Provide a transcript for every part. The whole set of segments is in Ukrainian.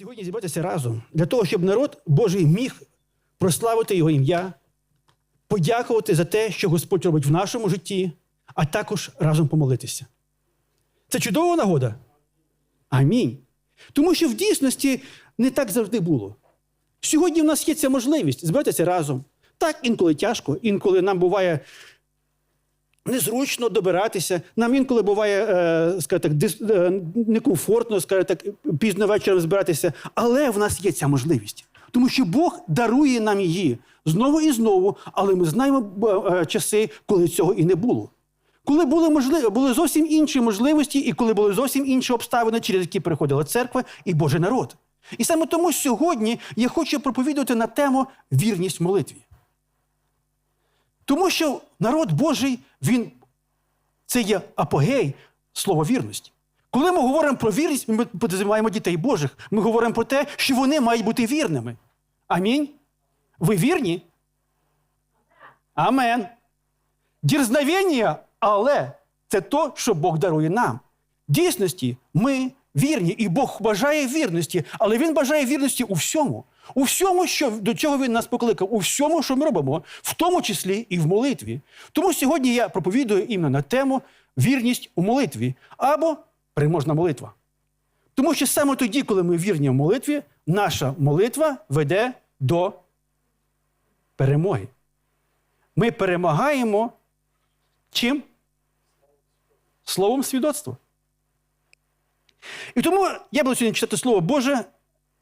Сьогодні зібратися разом для того, щоб народ Божий міг прославити його ім'я, подякувати за те, що Господь робить в нашому житті, а також разом помолитися. Це чудова нагода. Амінь. Тому що в дійсності не так завжди було. Сьогодні в нас є ця можливість збиратися разом. Так, інколи тяжко, інколи нам буває незручно добиратися. Нам інколи буває, е, скажімо так, е, некомфортно, скажімо так, пізно вечором збиратися. Але в нас є ця можливість. Тому що Бог дарує нам її знову і знову, але ми знаємо е, часи, коли цього і не було. Коли були можливі, були зовсім інші можливості, і коли були зовсім інші обставини, через які приходила церква і Божий народ. І саме тому сьогодні я хочу проповідувати на тему вірність молитві. Тому що народ Божий, він це є апогей слова вірності. Коли ми говоримо про вірність, ми підозріваємо дітей Божих. Ми говоримо про те, що вони мають бути вірними. Амінь. Ви вірні? Амен. Дірзновення, але це то, що Бог дарує нам. Дійсності ми вірні, і Бог бажає вірності, але Він бажає вірності у всьому. У всьому, що до чого він нас покликав, у всьому, що ми робимо, в тому числі і в молитві. Тому сьогодні я проповідую іменно на тему вірність у молитві або переможна молитва. Тому що саме тоді, коли ми вірні в молитві, наша молитва веде до перемоги. Ми перемагаємо чим? Словом свідоцтва. І тому я буду сьогодні читати Слово Боже,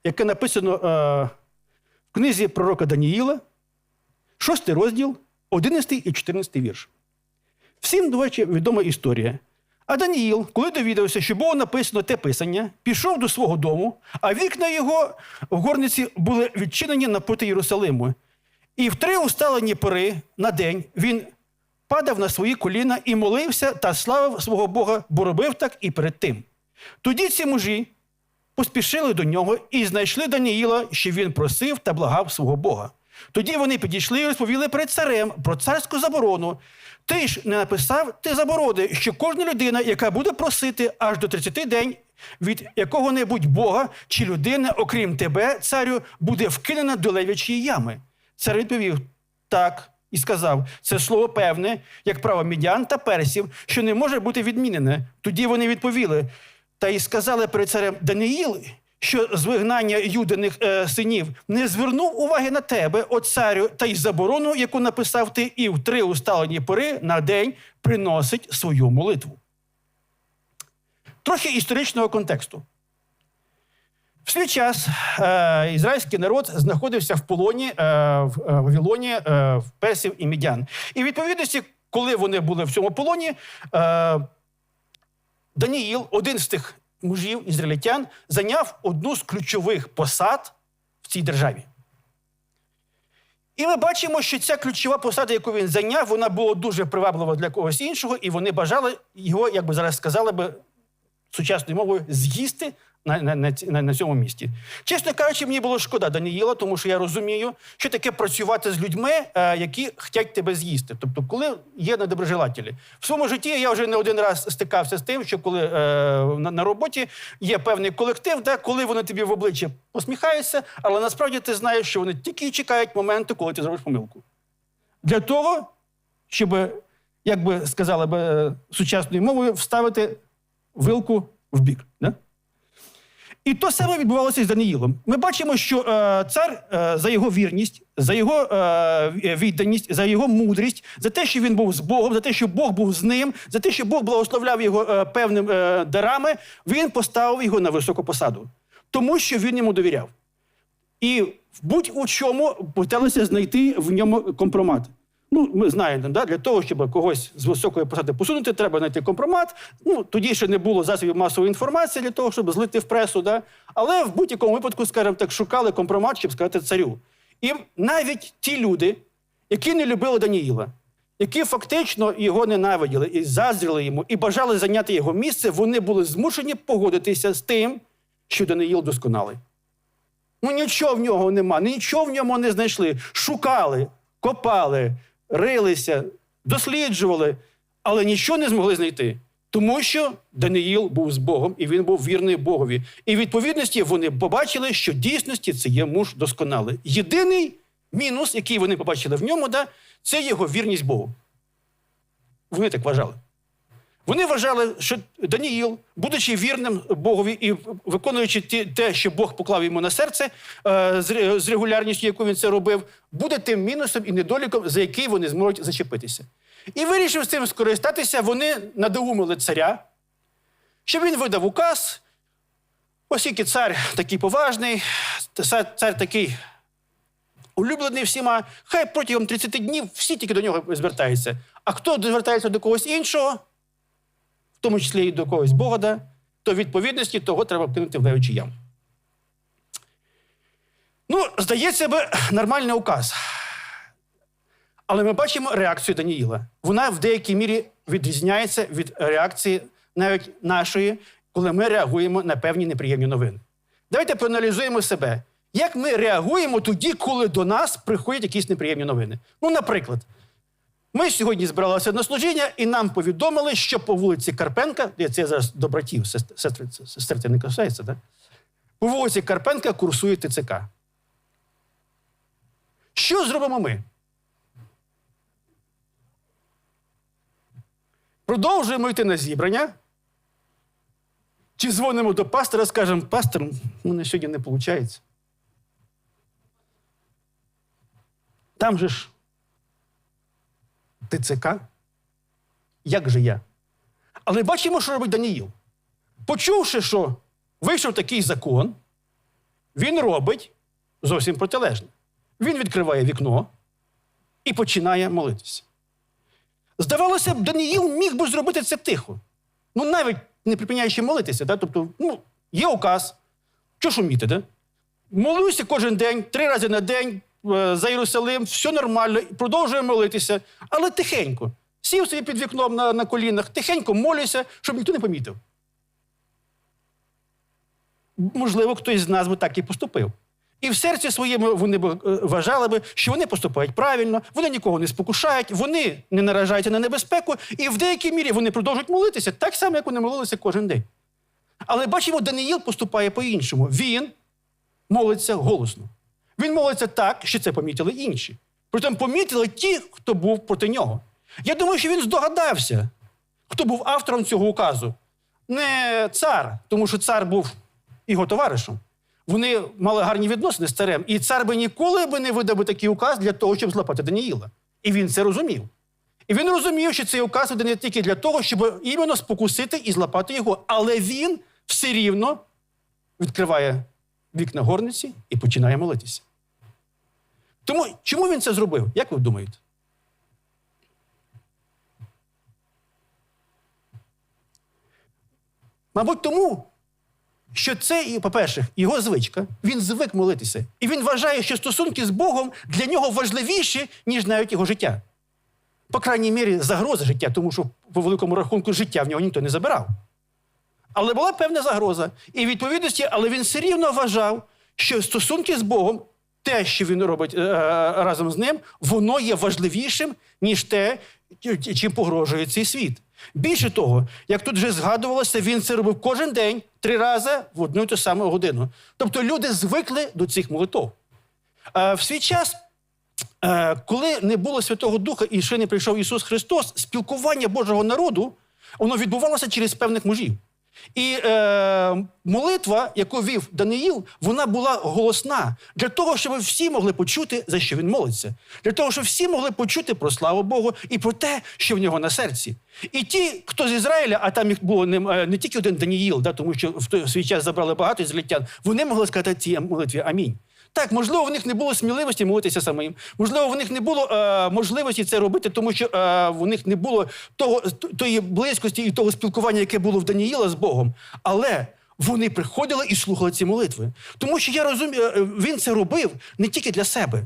яке написано е, в книзі пророка Даніїла, 6 розділ, 11 і 14 вірш. Всім, до речі, відома історія. А Даніїл, коли довідався, що було написано те писання, пішов до свого дому, а вікна його в горниці були відчинені напроти Єрусалиму. І в три усталені пори на день він падав на свої коліна і молився та славив свого Бога, бо робив так і перед тим. Тоді ці мужі поспішили до нього і знайшли Даніїла, що він просив та благав свого Бога. Тоді вони підійшли і розповіли перед царем про царську заборону. Ти ж не написав ти заборони, що кожна людина, яка буде просити аж до 30 день від якого-небудь Бога чи людини, окрім тебе, царю, буде вкинена до левячої ями. Цар відповів так і сказав: це слово певне, як право мідян та персів, що не може бути відмінене. Тоді вони відповіли та й сказали перед царем Даниїл, що з вигнання юдиних е, синів не звернув уваги на тебе, о царю, та й заборону, яку написав ти, і в три усталені пори на день приносить свою молитву. Трохи історичного контексту. В свій час е, ізраїльський народ знаходився в полоні е, в е, Вавилоні е, в персів і мідян. І відповідності, коли вони були в цьому полоні, е, Даніїл, один з тих мужів ізраїльтян, зайняв одну з ключових посад в цій державі. І ми бачимо, що ця ключова посада, яку він зайняв, вона була дуже приваблива для когось іншого, і вони бажали його, як би зараз сказали би сучасною мовою, з'їсти на, на, на, на, цьому місці. Чесно кажучи, мені було шкода Даніїла, тому що я розумію, що таке працювати з людьми, е, які хочуть тебе з'їсти. Тобто, коли є недоброжелателі. В своєму житті я вже не один раз стикався з тим, що коли е, на, на роботі є певний колектив, де коли вони тобі в обличчя посміхаються, але насправді ти знаєш, що вони тільки чекають моменту, коли ти зробиш помилку. Для того, щоб, як би сказали би е, сучасною мовою, вставити вилку в бік. Да? І то саме відбувалося з Даниїлом. Ми бачимо, що е, цар е, за його вірність, за його е, відданість, за його мудрість, за те, що він був з Богом, за те, що Бог був з ним, за те, що Бог благословляв його е, певними е, дарами, він поставив його на високу посаду, тому що він йому довіряв. І в будь-у чому питалися знайти в ньому компромат. Ну, ми знаємо, да? для того, щоб когось з високої посади посунути, треба знайти компромат. Ну, тоді ще не було засобів масової інформації для того, щоб злити в пресу. Да? Але в будь-якому випадку, скажімо так, шукали компромат, щоб сказати царю. І навіть ті люди, які не любили Даніїла, які фактично його ненавиділи і заздрили йому, і бажали зайняти його місце, вони були змушені погодитися з тим, що Даниїл досконалий. Ну нічого в нього нема, нічого в ньому не знайшли. Шукали, копали, рилися, досліджували, але нічого не змогли знайти. Тому що Даниїл був з Богом, і він був вірний Богові. І в відповідності вони побачили, що дійсності це є муж досконалий. Єдиний мінус, який вони побачили в ньому, да, це його вірність Богу. Вони так вважали. Вони вважали, що Даніїл, будучи вірним Богові і виконуючи те, що Бог поклав йому на серце е, з регулярністю, яку він це робив, буде тим мінусом і недоліком, за який вони зможуть зачепитися. І вирішив з цим скористатися, вони надоумили царя, щоб він видав указ, оскільки цар такий поважний, цар такий улюблений всіма, хай протягом 30 днів всі тільки до нього звертаються. А хто звертається до когось іншого, в тому числі і до когось Бога, то відповідності того треба кинути в левичі яму. Ну, здається би, нормальний указ. Але ми бачимо реакцію Даніїла. Вона в деякій мірі відрізняється від реакції навіть нашої, коли ми реагуємо на певні неприємні новини. Давайте проаналізуємо себе. Як ми реагуємо тоді, коли до нас приходять якісь неприємні новини? Ну, наприклад, ми сьогодні збиралися на служіння, і нам повідомили, що по вулиці Карпенка, я це зараз до братів, сестри, сестри, не касається, так? По вулиці Карпенка курсує ТЦК. Що зробимо ми? Продовжуємо йти на зібрання. Чи дзвонимо до пастора, скажемо, пастор, у мене сьогодні не виходить. Там же ж ТЦК. Як же я? Але бачимо, що робить Даніїл. Почувши, що вийшов такий закон, він робить зовсім протилежне. Він відкриває вікно і починає молитися. Здавалося б, Даніїл міг би зробити це тихо. Ну, навіть не припиняючи молитися. Да? Тобто, ну, є указ. Що шуміти, да? Молюся кожен день, три рази на день за Єрусалим, все нормально, продовжую молитися, але тихенько. Сів собі під вікном на, на колінах, тихенько молюся, щоб ніхто не помітив. Можливо, хтось з нас би так і поступив. І в серці своєму вони б е, вважали би, що вони поступають правильно, вони нікого не спокушають, вони не наражаються на небезпеку, і в деякій мірі вони продовжують молитися так само, як вони молилися кожен день. Але бачимо, Даниїл поступає по-іншому. Він молиться голосно. Він молиться так, що це помітили інші. Притом помітили ті, хто був проти нього. Я думаю, що він здогадався, хто був автором цього указу. Не цар, тому що цар був його товаришем. Вони мали гарні відносини з царем, і цар би ніколи би не видав такий указ для того, щоб злапати Даніїла. І він це розумів. І він розумів, що цей указ виданий тільки для того, щоб іменно спокусити і злапати його. Але він все рівно відкриває вікна горниці і починає молитися. Тому чому він це зробив? Як ви думаєте? Мабуть, тому, що це, по-перше, його звичка. Він звик молитися. І він вважає, що стосунки з Богом для нього важливіші, ніж навіть його життя. По крайній мірі, загроза життя, тому що по великому рахунку життя в нього ніхто не забирав. Але була певна загроза. І відповідності, але він все рівно вважав, що стосунки з Богом, те, що він робить е, разом з ним, воно є важливішим, ніж те, чим погрожує цей світ. Більше того, як тут вже згадувалося, він це робив кожен день, три рази в одну і ту саму годину. Тобто люди звикли до цих молитов. Е, в свій час, е, коли не було Святого Духа і ще не прийшов Ісус Христос, спілкування Божого народу воно відбувалося через певних мужів. І е, молитва, яку вів Даниїл, вона була голосна для того, щоб всі могли почути, за що він молиться, для того, щоб всі могли почути про славу Богу і про те, що в нього на серці. І ті, хто з Ізраїля, а там їх було не, е, не тільки один Даніїл, да, тому що в той свій час забрали багато ізраїльтян, вони могли сказати цій молитві Амінь. Так, можливо, в них не було сміливості молитися самим. Можливо, в них не було е, можливості це робити, тому що е, в них не було того, тої близькості і того спілкування, яке було в Даніїла з Богом. Але вони приходили і слухали ці молитви. Тому що я розумію, е, він це робив не тільки для себе.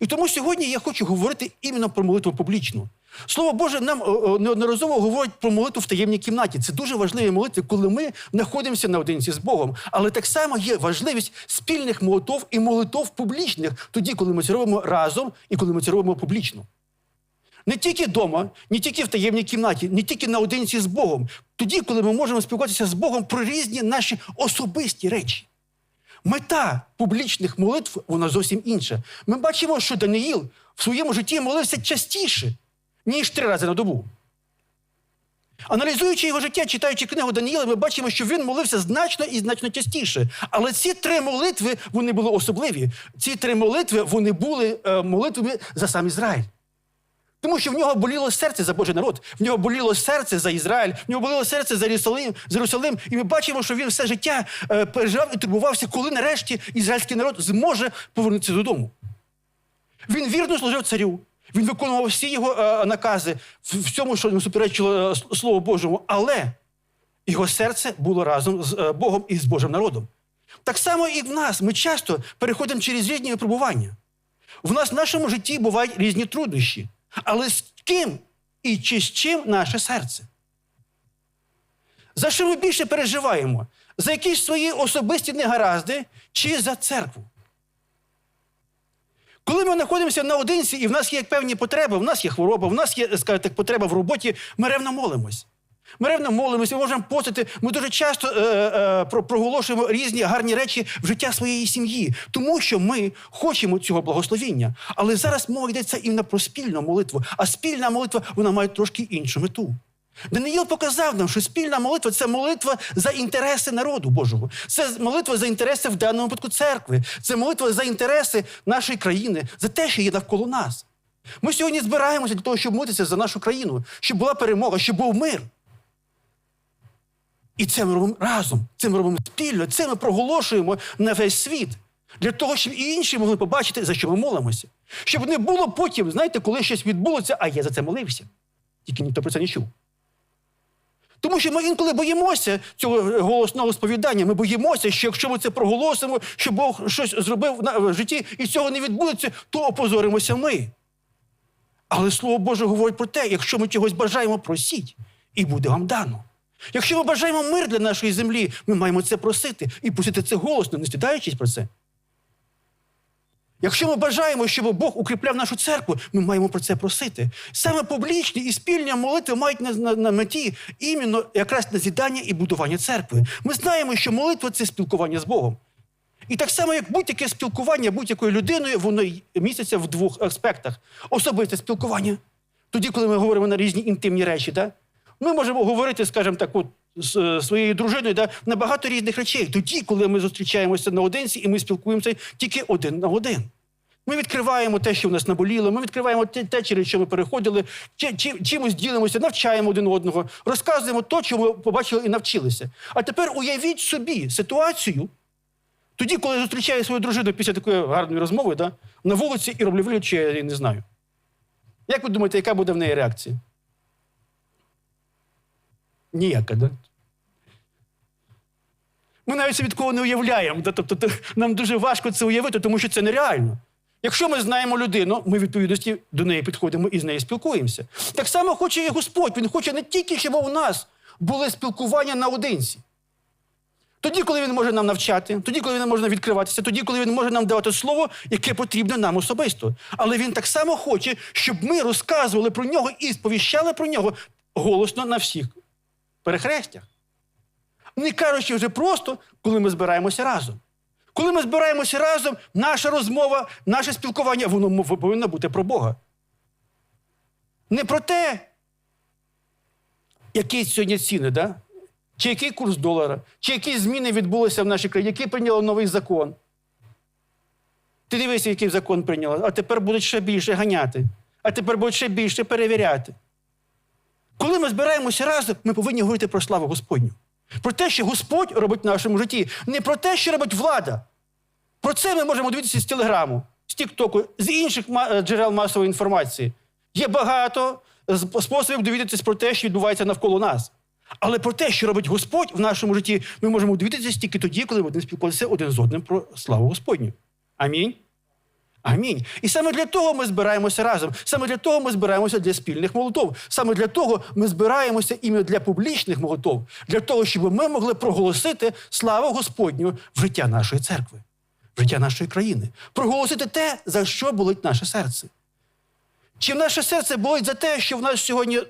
І тому сьогодні я хочу говорити іменно про молитву публічну. Слово Боже нам е, е, неодноразово говорить про молитву в таємній кімнаті. Це дуже важливі молитви, коли ми знаходимося наодинці з Богом. Але так само є важливість спільних молитов і молитов публічних, тоді, коли ми це робимо разом і коли ми це робимо публічно. Не тільки вдома, не тільки в таємній кімнаті, не тільки наодинці з Богом. Тоді, коли ми можемо спілкуватися з Богом про різні наші особисті речі. Мета публічних молитв вона зовсім інша. Ми бачимо, що Даниїл в своєму житті молився частіше, ніж три рази на добу. Аналізуючи його життя, читаючи книгу Даніїла, ми бачимо, що він молився значно і значно частіше. Але ці три молитви вони були особливі. Ці три молитви вони були е, молитвами за сам Ізраїль. Тому що в нього боліло серце за Божий народ, в нього боліло серце за Ізраїль, в нього боліло серце за Єрусалим, за Єрусалим. І ми бачимо, що він все життя е, переживав і турбувався, коли нарешті ізраїльський народ зможе повернутися додому. Він вірно служив царю. Він виконував всі його е, накази в всьому, що суперечило е, Слову Божому, але його серце було разом з е, Богом і з Божим народом. Так само і в нас. Ми часто переходимо через різні випробування. В нас в нашому житті бувають різні труднощі. Але з ким і чи з чим наше серце? За що ми більше переживаємо? За якісь свої особисті негаразди чи за церкву? Коли ми знаходимося наодинці, і в нас є певні потреби, в нас є хвороба, в нас є, скажімо так, потреба в роботі, ми ревно молимось. Ми ревно молимося, ми можемо постити. Ми дуже часто е, е, проголошуємо різні гарні речі в життя своєї сім'ї, тому що ми хочемо цього благословіння. Але зараз мова йдеться іменно про спільну молитву. А спільна молитва вона має трошки іншу мету. Даниїл показав нам, що спільна молитва це молитва за інтереси народу Божого. Це молитва за інтереси в даному випадку церкви. Це молитва за інтереси нашої країни, за те, що є навколо нас. Ми сьогодні збираємося для того, щоб молитися за нашу країну, щоб була перемога, щоб був мир. І це ми робимо разом, це ми робимо спільно, це ми проголошуємо на весь світ. Для того, щоб і інші могли побачити, за що ми молимося. Щоб не було потім, знаєте, коли щось відбулося, а я за це молився. Тільки ніхто про це не чув. Тому що ми інколи боїмося цього голосного сповідання. Ми боїмося, що якщо ми це проголосимо, що Бог щось зробив в житті і цього не відбудеться, то опозоримося ми. Але Слово Боже говорить про те, якщо ми чогось бажаємо, просіть, і буде вам дано. Якщо ми бажаємо мир для нашої землі, ми маємо це просити і просити це голосно, не стидаючись про це. Якщо ми бажаємо, щоб Бог укріпляв нашу церкву, ми маємо про це просити. Саме публічні і спільні молитви мають на, на, на меті іменно якраз назідання і будування церкви. Ми знаємо, що молитва це спілкування з Богом. І так само, як будь-яке спілкування будь-якою людиною, воно міститься в двох аспектах: особисте спілкування. Тоді, коли ми говоримо на різні інтимні речі, да? Ми можемо говорити, скажімо так, от, з е, своєю дружиною да, на багато різних речей. Тоді, коли ми зустрічаємося наодинці і ми спілкуємося тільки один на один. Ми відкриваємо те, що в нас наболіло, ми відкриваємо те, те через що ми переходили, чи, чи, чимось ділимося, навчаємо один одного, розказуємо то, чого ми побачили і навчилися. А тепер уявіть собі ситуацію, тоді, коли я зустрічаю свою дружину після такої гарної розмови да, на вулиці і роблю що я не знаю. Як ви думаєте, яка буде в неї реакція? Ніяка? Ми навіть собі такого не уявляємо. Да? Тобто нам дуже важко це уявити, тому що це нереально. Якщо ми знаємо людину, ми відповідності до неї підходимо і з нею спілкуємося. Так само хоче і Господь. Він хоче не тільки, щоб у нас були спілкування наодинці. Тоді, коли він може нам навчати, тоді, коли він може відкриватися, тоді, коли він може нам давати слово, яке потрібне нам особисто. Але він так само хоче, щоб ми розказували про нього і сповіщали про нього голосно на всіх перехрестях. Не кажучи вже просто, коли ми збираємося разом. Коли ми збираємося разом, наша розмова, наше спілкування, воно повинно бути про Бога. Не про те, які сьогодні ціни, да? чи який курс долара, чи які зміни відбулися в нашій країні, який прийняли новий закон. Ти дивися, який закон прийняли, а тепер будуть ще більше ганяти, а тепер будуть ще більше перевіряти. Коли ми збираємося разом, ми повинні говорити про славу Господню. Про те, що Господь робить в нашому житті. Не про те, що робить влада. Про це ми можемо дивитися з телеграму, з Тіктоку, з інших е, джерел масової інформації. Є багато способів довідатися про те, що відбувається навколо нас. Але про те, що робить Господь в нашому житті, ми можемо дивитися тільки тоді, коли ми спілкуватися один з одним про славу Господню. Амінь. Амінь. І саме для того ми збираємося разом. Саме для того ми збираємося для спільних молитов. Саме для того ми збираємося іменно для публічних молитов, для того, щоб ми могли проголосити славу Господню в життя нашої церкви, в життя нашої країни, проголосити те, за що болить наше серце. Чи наше серце болить за те, що в нас сьогодні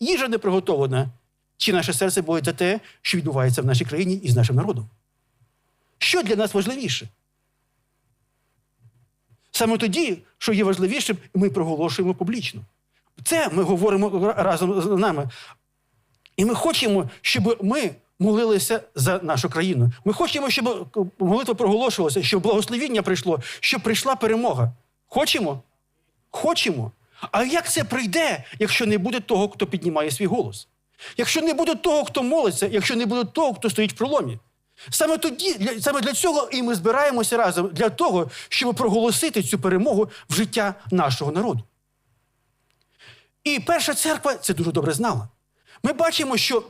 їжа не приготовлена? Чи наше серце болить за те, що відбувається в нашій країні і з нашим народом? Що для нас важливіше? Саме тоді, що є важливішим, ми проголошуємо публічно. Це ми говоримо разом з нами. І ми хочемо, щоб ми молилися за нашу країну. Ми хочемо, щоб молитва проголошувалася, щоб благословіння прийшло, щоб прийшла перемога. Хочемо? Хочемо. А як це прийде, якщо не буде того, хто піднімає свій голос? Якщо не буде того, хто молиться, якщо не буде того, хто стоїть в проломі? Саме тоді, саме для цього і ми збираємося разом для того, щоб проголосити цю перемогу в життя нашого народу. І перша церква це дуже добре знала. Ми бачимо, що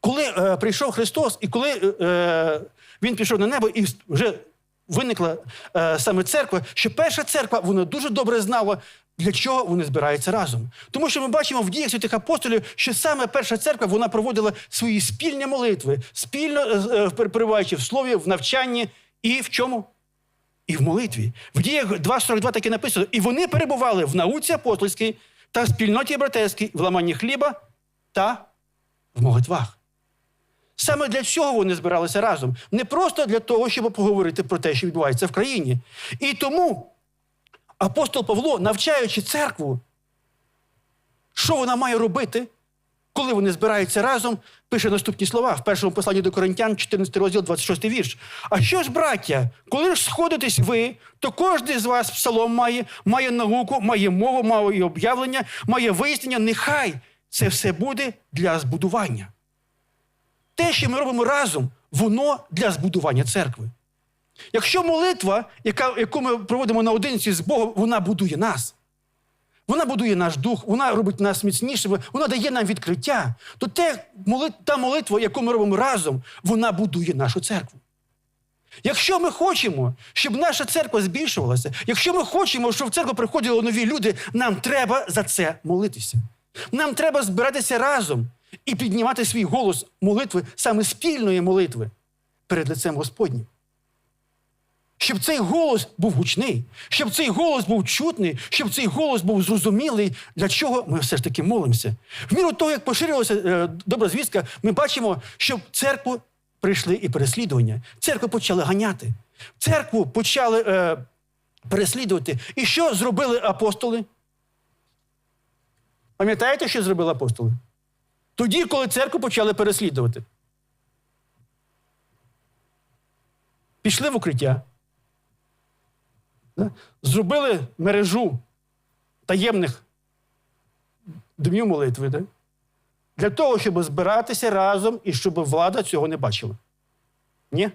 коли е, прийшов Христос, і коли е, Він пішов на небо, і вже виникла е, саме церква, що перша церква вона дуже добре знала, для чого вони збираються разом. Тому що ми бачимо в діях святих апостолів, що саме перша церква вона проводила свої спільні молитви, спільно е, перебуваючи в слові, в навчанні і в чому? І в молитві. В діях 2.42 таке написано. І вони перебували в науці апостольській та спільноті братерській, в ламанні хліба та в молитвах. Саме для цього вони збиралися разом. Не просто для того, щоб поговорити про те, що відбувається в країні. І тому апостол Павло, навчаючи церкву, що вона має робити, коли вони збираються разом, пише наступні слова в першому посланні до Коринтян, 14 розділ, 26 вірш. А що ж, браття, коли ж сходитесь ви, то кожен з вас псалом має, має науку, має мову, має об'явлення, має вияснення. Нехай це все буде для збудування. Те, що ми робимо разом, воно для збудування церкви. Якщо молитва, яка, яку ми проводимо наодинці з Богом, вона будує нас. Вона будує наш дух, вона робить нас міцнішими, вона дає нам відкриття. То те, та молитва, яку ми робимо разом, вона будує нашу церкву. Якщо ми хочемо, щоб наша церква збільшувалася, якщо ми хочемо, щоб в церкву приходили нові люди, нам треба за це молитися. Нам треба збиратися разом і піднімати свій голос молитви, саме спільної молитви перед лицем Господнім. Щоб цей голос був гучний, щоб цей голос був чутний, щоб цей голос був зрозумілий, для чого ми все ж таки молимося. В міру того, як поширилася е, добра звістка, ми бачимо, що в церкву прийшли і переслідування. Церкву почали ганяти, церкву почали е, переслідувати. І що зробили апостоли? Пам'ятаєте, що зробили апостоли? Тоді, коли церкву почали переслідувати. Пішли в укриття. Зробили мережу таємних днів молитви. Для того, щоб збиратися разом і щоб влада цього не бачила. Ні?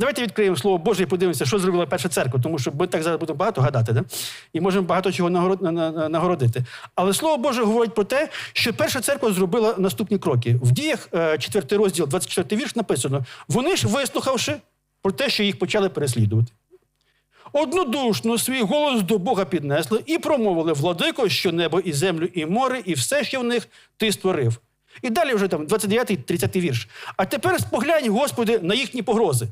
Давайте відкриємо слово Боже і подивимося, що зробила перша церква, тому що ми так зараз будемо багато гадати, да? і можемо багато чого нагород- на- на- нагородити. Але слово Боже говорить про те, що перша церква зробила наступні кроки. В діях 4 розділ, 24 вірш написано: вони ж, вислухавши про те, що їх почали переслідувати. Однодушно свій голос до Бога піднесли і промовили владико, що небо і землю, і море, і все, що в них ти створив. І далі вже там 29-30 вірш. А тепер споглянь, Господи, на їхні погрози.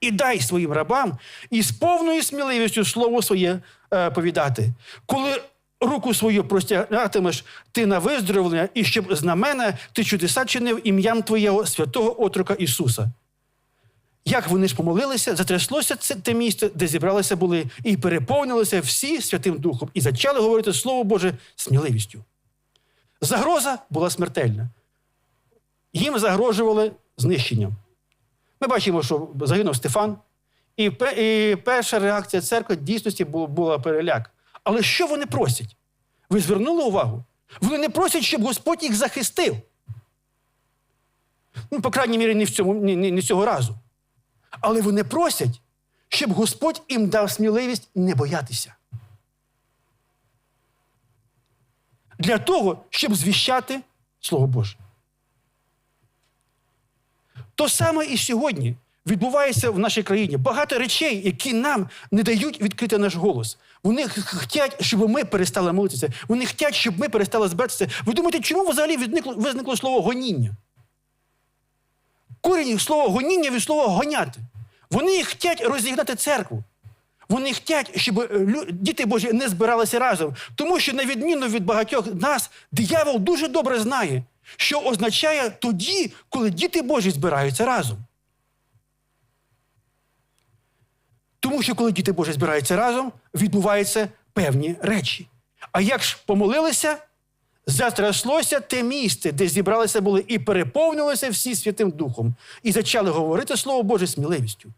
І дай своїм рабам із повною сміливістю слово своє е, повідати. Коли руку свою простягатимеш ти на виздоровлення, і щоб знамена ти чудеса чинив ім'ям Твоєго святого отрока Ісуса. Як вони ж помолилися, затряслося це те місце, де зібралися були, і переповнилися всі Святим Духом, і почали говорити Слово Боже сміливістю. Загроза була смертельна. Їм загрожували знищенням. Ми бачимо, що загинув Стефан, і, перша реакція церкви дійсності була переляк. Але що вони просять? Ви звернули увагу? Вони не просять, щоб Господь їх захистив. Ну, по крайній мірі, не, в цьому, не, не, не цього разу. Але вони просять, щоб Господь їм дав сміливість не боятися. Для того, щоб звіщати Слово Боже. То саме і сьогодні відбувається в нашій країні. Багато речей, які нам не дають відкрити наш голос. Вони хочуть, щоб ми перестали молитися. Вони хочуть, щоб ми перестали збиратися. Ви думаєте, чому взагалі відникло, визникло слово гоніння? Корінь слова гоніння від слова гоняти. Вони хочуть розігнати церкву. Вони хочуть, щоб е, діти Божі не збиралися разом. Тому що, на відміну від багатьох нас, диявол дуже добре знає, що означає тоді, коли діти Божі збираються разом. Тому що коли діти Божі збираються разом, відбуваються певні речі. А як ж помолилися, затряслося те місце, де зібралися були, і переповнилося всі Святим Духом, і почали говорити Слово Боже сміливістю.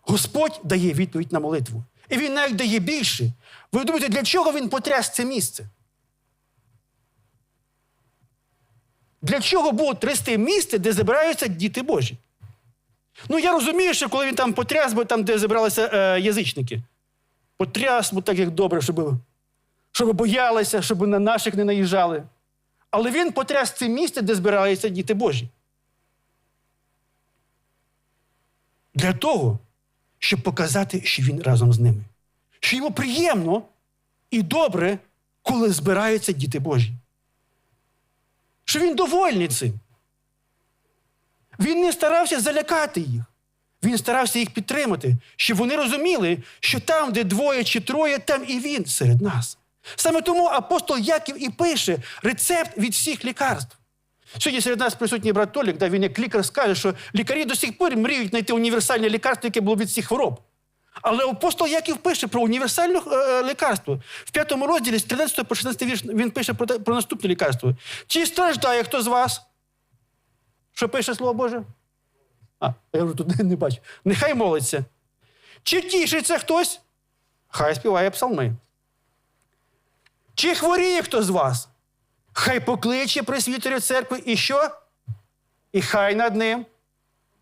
Господь дає відповідь на молитву. І він навіть дає більше. Ви думаєте, для чого він потряс це місце? Для чого було трясти місце, де збираються діти Божі? Ну, я розумію, що коли він там потряс, бо там, де зібралися е, язичники, потряс, бо так як добре, щоб, щоб боялися, щоб на наших не наїжджали. Але він потряс це місце, де збираються діти Божі. Для того, щоб показати, що він разом з ними. Що йому приємно і добре, коли збираються діти Божі. Що він довольний цим. Він не старався залякати їх. Він старався їх підтримати, щоб вони розуміли, що там, де двоє чи троє, там і він серед нас. Саме тому апостол Яків і пише рецепт від всіх лікарств. Сьогодні серед нас присутній брат Толік, да, він як лікар скаже, що лікарі до сих пор мріють знайти універсальне лікарство, яке було від всіх хвороб. Але апостол Яків пише про універсальне е, лікарство. В п'ятому розділі з 13 по 16 вірш він пише про, про наступне лікарство. Чи страждає хто з вас? Що пише Слово Боже? А, я вже тут не, бачу. Нехай молиться. Чи тішиться хтось? Хай співає псалми. Чи хворіє хто з вас? Хай покличе присвітерів церкви і що? І хай над ним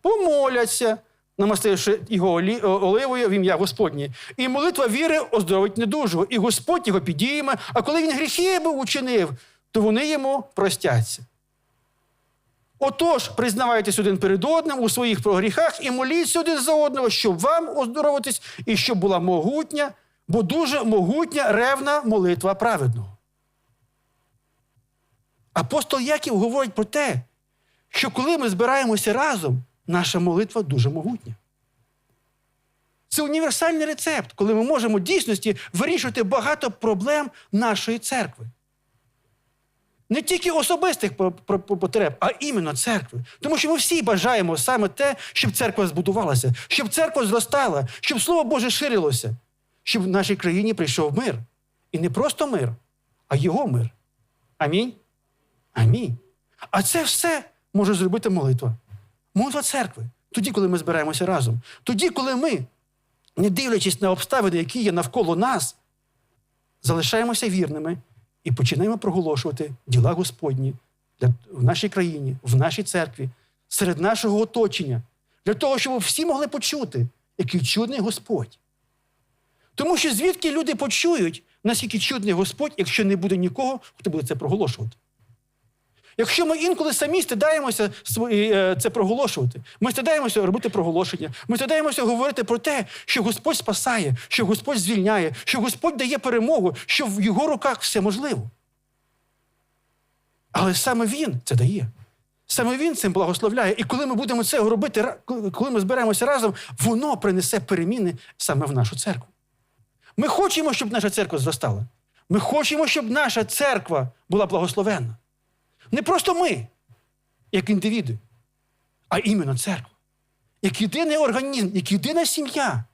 помоляться, намастивши його оливою в ім'я Господнє. І молитва віри оздоровить недужого, і Господь його підійме, а коли він гріхи був учинив, то вони йому простяться. Отож, признавайтесь один перед одним у своїх прогріхах і моліться один за одного, щоб вам оздоровитись і щоб була могутня, бо дуже могутня ревна молитва праведного. Апостол Яків говорить про те, що коли ми збираємося разом, наша молитва дуже могутня. Це універсальний рецепт, коли ми можемо в дійсності вирішувати багато проблем нашої церкви. Не тільки особистих по- по- по- потреб, а іменно церкви. Тому що ми всі бажаємо саме те, щоб церква збудувалася, щоб церква зростала, щоб Слово Боже ширилося, щоб в нашій країні прийшов мир. І не просто мир, а його мир. Амінь. Амінь. А це все може зробити молитва. Молитва церкви. Тоді, коли ми збираємося разом. Тоді, коли ми, не дивлячись на обставини, які є навколо нас, залишаємося вірними і починаємо проголошувати діла Господні для, в нашій країні, в нашій церкві, серед нашого оточення, для того, щоб всі могли почути, який чудний Господь. Тому що звідки люди почують, наскільки чудний Господь, якщо не буде нікого, хто буде це проголошувати. Якщо ми інколи самі стидаємося е, це проголошувати, ми стидаємося робити проголошення, ми стидаємося говорити про те, що Господь спасає, що Господь звільняє, що Господь дає перемогу, що в його руках все можливо. Але саме Він це дає. Саме Він цим благословляє. І коли ми будемо це робити, коли- ми зберемося разом, воно принесе переміни саме в нашу церкву. Ми хочемо, щоб наша церква зростала. Ми хочемо, щоб наша церква була благословенна. Не просто ми, як індивіди, а іменно церква, як єдиний організм, як єдина сім'я,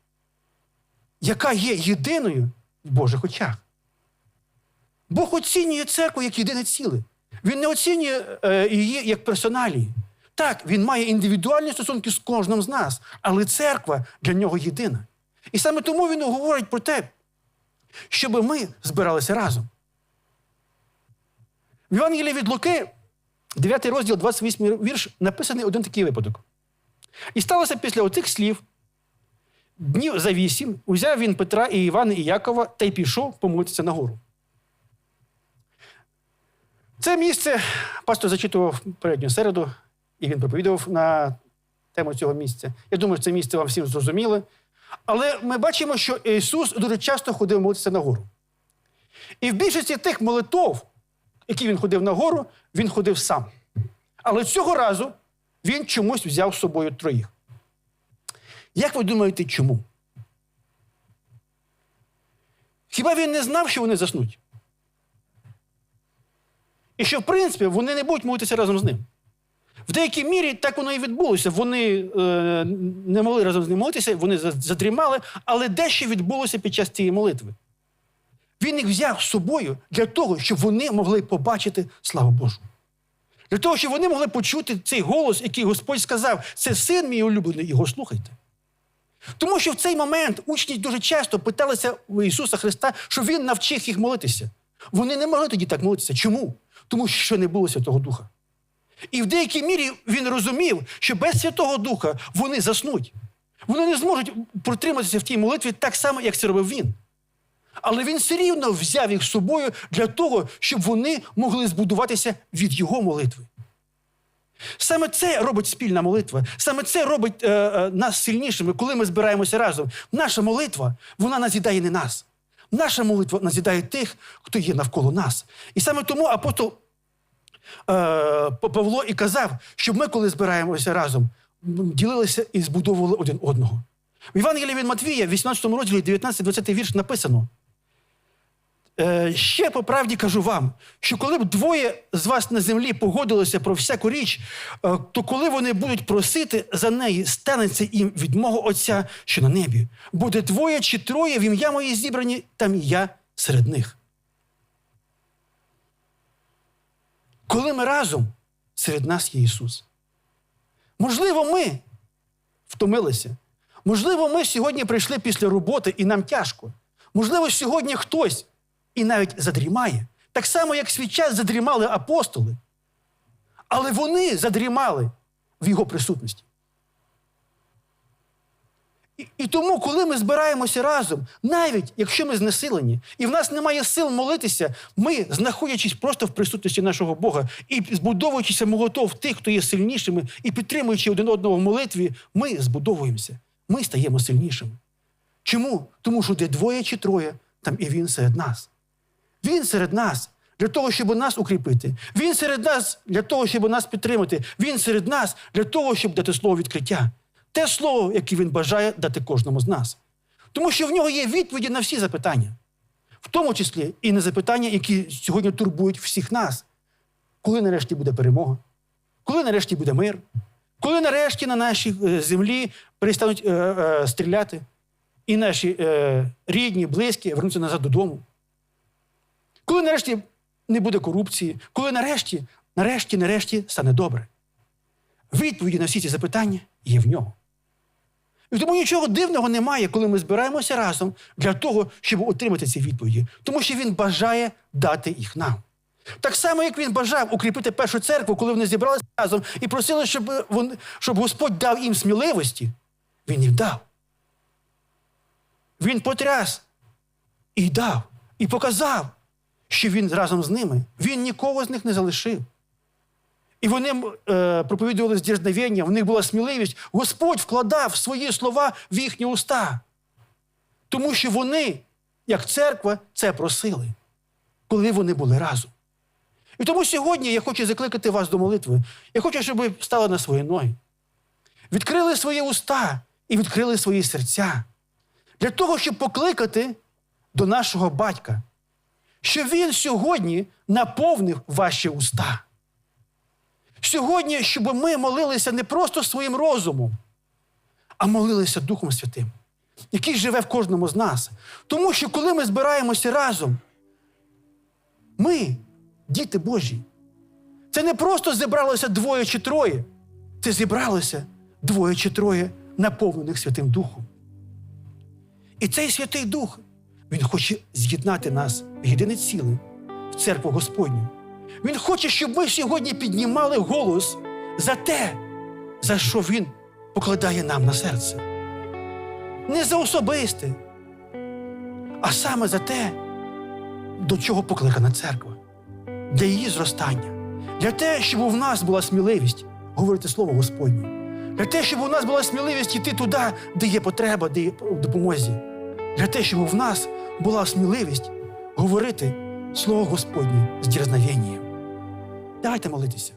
яка є єдиною в Божих очах. Бог оцінює церкву як єдине ціле. Він не оцінює е, її як персоналії. Так, він має індивідуальні стосунки з кожним з нас, але церква для нього єдина. І саме тому він говорить про те, щоб ми збиралися разом. В Євангелії від Луки, 9 розділ, 28 вірш, написаний один такий випадок. І сталося після отих слів, днів за вісім, узяв він Петра і Івана і Якова та й пішов помолитися на гору. Це місце пастор зачитував передню середу, і він проповідував на тему цього місця. Я думаю, це місце вам всім зрозуміло. Але ми бачимо, що Ісус дуже часто ходив молитися на гору. І в більшості тих молитов, які він ходив на гору, він ходив сам. Але цього разу він чомусь взяв з собою троїх. Як ви думаєте, чому? Хіба він не знав, що вони заснуть? І що, в принципі, вони не будуть молитися разом з ним. В деякій мірі так воно і відбулося. Вони е, не могли разом з ним молитися, вони задрімали, але дещо відбулося під час цієї молитви. Він їх взяв з собою для того, щоб вони могли побачити славу Божу. Для того, щоб вони могли почути цей голос, який Господь сказав: це син мій улюблений, його слухайте. Тому що в цей момент учні дуже часто питалися у Ісуса Христа, щоб Він навчив їх молитися. Вони не могли тоді так молитися. Чому? Тому що не було Святого Духа. І в деякій мірі він розумів, що без Святого Духа вони заснуть. Вони не зможуть протриматися в тій молитві так само, як це робив він. Але він все рівно взяв їх з собою для того, щоб вони могли збудуватися від його молитви. Саме це робить спільна молитва. Саме це робить е, е, нас сильнішими, коли ми збираємося разом. Наша молитва, вона назідає не нас. Наша молитва назідає тих, хто є навколо нас. І саме тому апостол е, Павло і казав, щоб ми, коли збираємося разом, ділилися і збудовували один одного. В Євангелії від Матвія, в 18 розділі, 19-20 вірш написано. Е, ще по правді кажу вам, що коли б двоє з вас на землі погодилися про всяку річ, е, то коли вони будуть просити за неї, станеться їм від мого Отця, що на небі. Буде двоє чи троє в ім'я моє зібрані, там і я серед них. Коли ми разом, серед нас є Ісус. Можливо, ми втомилися. Можливо, ми сьогодні прийшли після роботи і нам тяжко. Можливо, сьогодні хтось і навіть задрімає. Так само, як свій час задрімали апостоли. Але вони задрімали в його присутності. І, і тому, коли ми збираємося разом, навіть якщо ми знесилені, і в нас немає сил молитися, ми, знаходячись просто в присутності нашого Бога і збудовуючися молотов тих, хто є сильнішими, і підтримуючи один одного в молитві, ми збудовуємося, ми стаємо сильнішими. Чому? Тому що де двоє чи троє, там і він серед нас. Він серед нас для того, щоб нас укріпити. Він серед нас для того, щоб нас підтримати. Він серед нас для того, щоб дати слово відкриття. Те слово, яке він бажає дати кожному з нас. Тому що в нього є відповіді на всі запитання, в тому числі і на запитання, які сьогодні турбують всіх нас. Коли нарешті буде перемога? Коли нарешті буде мир? Коли нарешті на нашій е, землі перестануть е, е, стріляти, і наші е, рідні, близькі вернуться назад додому? Коли нарешті не буде корупції, коли нарешті, нарешті, нарешті стане добре. Відповіді на всі ці запитання є в нього. І тому нічого дивного немає, коли ми збираємося разом для того, щоб отримати ці відповіді, тому що він бажає дати їх нам. Так само, як він бажав укріпити першу церкву, коли вони зібралися разом і просили, щоб, вони, щоб Господь дав їм сміливості, він їм дав. Він потряс і дав, і показав, що він разом з ними. Він нікого з них не залишив. І вони е, проповідували з в них була сміливість. Господь вкладав свої слова в їхні уста. Тому що вони, як церква, це просили, коли вони були разом. І тому сьогодні я хочу закликати вас до молитви. Я хочу, щоб ви стали на свої ноги, відкрили свої уста і відкрили свої серця для того, щоб покликати до нашого батька, що він сьогодні наповнив ваші уста. Сьогодні, щоб ми молилися не просто своїм розумом, а молилися Духом Святим, який живе в кожному з нас. Тому що коли ми збираємося разом, ми, діти Божі, це не просто зібралося двоє чи троє, це зібралося двоє чи троє наповнених Святим Духом. І цей Святий Дух, Він хоче з'єднати нас в єдине ціле, в церкву Господню. Він хоче, щоб ми сьогодні піднімали голос за те, за що Він покладає нам на серце. Не за особисте, а саме за те, до чого покликана церква, для її зростання, для те, щоб у нас була сміливість говорити Слово Господнє, для те, щоб у нас була сміливість йти туди, де є потреба, де є допомозі, для те, щоб в нас була сміливість говорити Слово Господнє з дірзновенням. Давайте молитися.